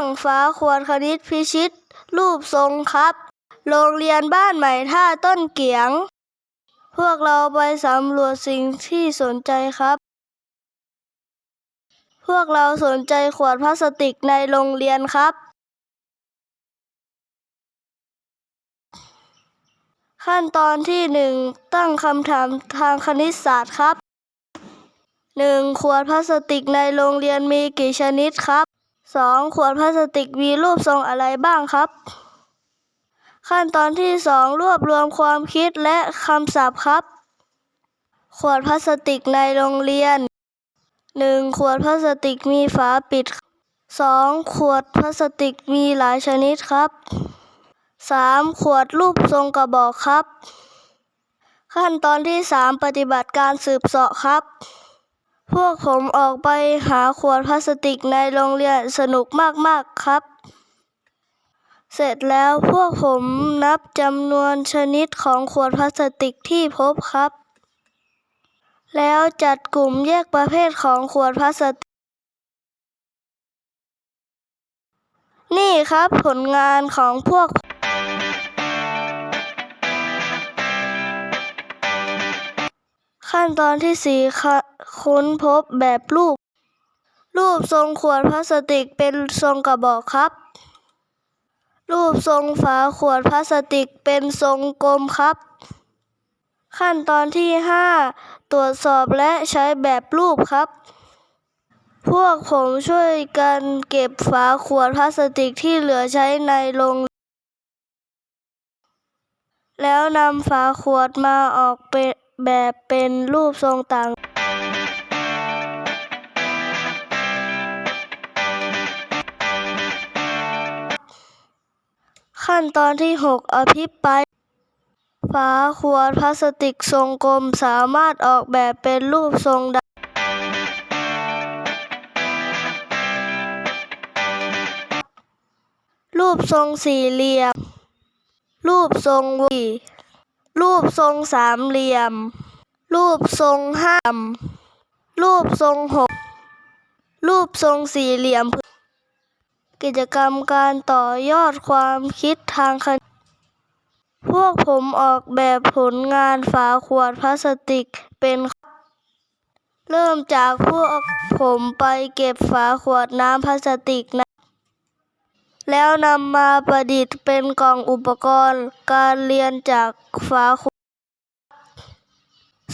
รื่องฝาขวดคณิตพิชิต รูปทรงครับ โรงเรียนบ้านใหม่ท่าต้นเกียง พวกเราไปสำรวจสิ่งที่สนใจครับ พวกเราสนใจขวดพลาสติกในโรงเรียนครับ ขั้นตอนที่หนึ่งตั้งคำถามทางคณิตศาสตร์ครับหนึ่งขวดพลาสติกในโรงเรียนมีกี่ชนิดครับ สองขวดพลาสติกมีรูปทรงอะไรบ้างครับ ขั้นตอนที่สองรวบรวมความคิดและคำศัพท์ครับ ขวดพลาสติกในโรงเรียนหนึ่งขวดพลาสติกมีฝาปิดสองขวดพลาสติกมีหลายชนิดครับสามขวดรูปทรงกระบอกครับ ขั้นตอนที่สามปฏิบัติการสืบเสาะครับ พวกผมออกไปหาขวดพลาสติกในโรงเรียนสนุกมาก ๆ ครับ เสร็จแล้วพวกผมนับจำนวนชนิดของขวดพลาสติกที่พบครับ แล้วจัดกลุ่มแยกประเภทของขวดพลาสติก นี่ครับผลงานของพวกขั้นตอนที่สี่ค่ะ ค้นพบแบบรูป รูปทรงขวดพลาสติกเป็นทรงกระบอกครับ รูปทรงฝาขวดพลาสติกเป็นทรงกลมครับ ขั้นตอนที่ห้าตรวจสอบและใช้แบบรูปครับ พวกผมช่วยกันเก็บฝาขวดพลาสติกที่เหลือใช้ในโรงแล้วนำฝาขวดมาออกเป็นแบบเป็นรูปทรงต่าง ขั้นตอนที่ 6 อภิปรายฝาขวดพลาสติกทรงกลมสามารถออกแบบเป็นรูปทรงใดรูปทรงสี่เหลี่ยม รูปทรงวี รูปทรงสามเหลี่ยม รูปทรงห้ามรูปทรงหกรูปทรงสี่เหลี่ยม กิจกรรมการต่อยอดความคิดทางคณิตพวกผมออกแบบผลงานฝาขวดพลาสติกเป็น เริ่มจากพวกผมไปเก็บฝาขวดน้ำพลาสติกนะ แล้วนำมาประดิษฐ์เป็นกล่องอุปกรณ์ การเรียนจากฝาขวด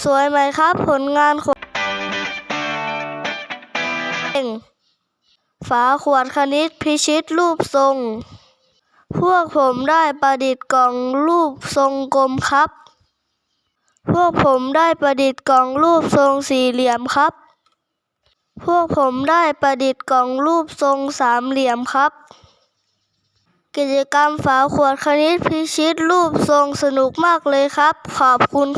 สวยไหมครับผลงานของ ฝาขวดคณิตพิชิตรูปทรง พวกผมได้ประดิษฐ์กล่องรูปทรงกลมครับ พวกผมได้ประดิษฐ์กล่องรูปทรงสี่เหลี่ยมครับ พวกผมได้ประดิษฐ์กล่องรูปทรงสามเหลี่ยมครับ กิจกรรมฝาขวดคณิตพิชิตรูปทรงสนุกมากเลยครับ ขอบคุณ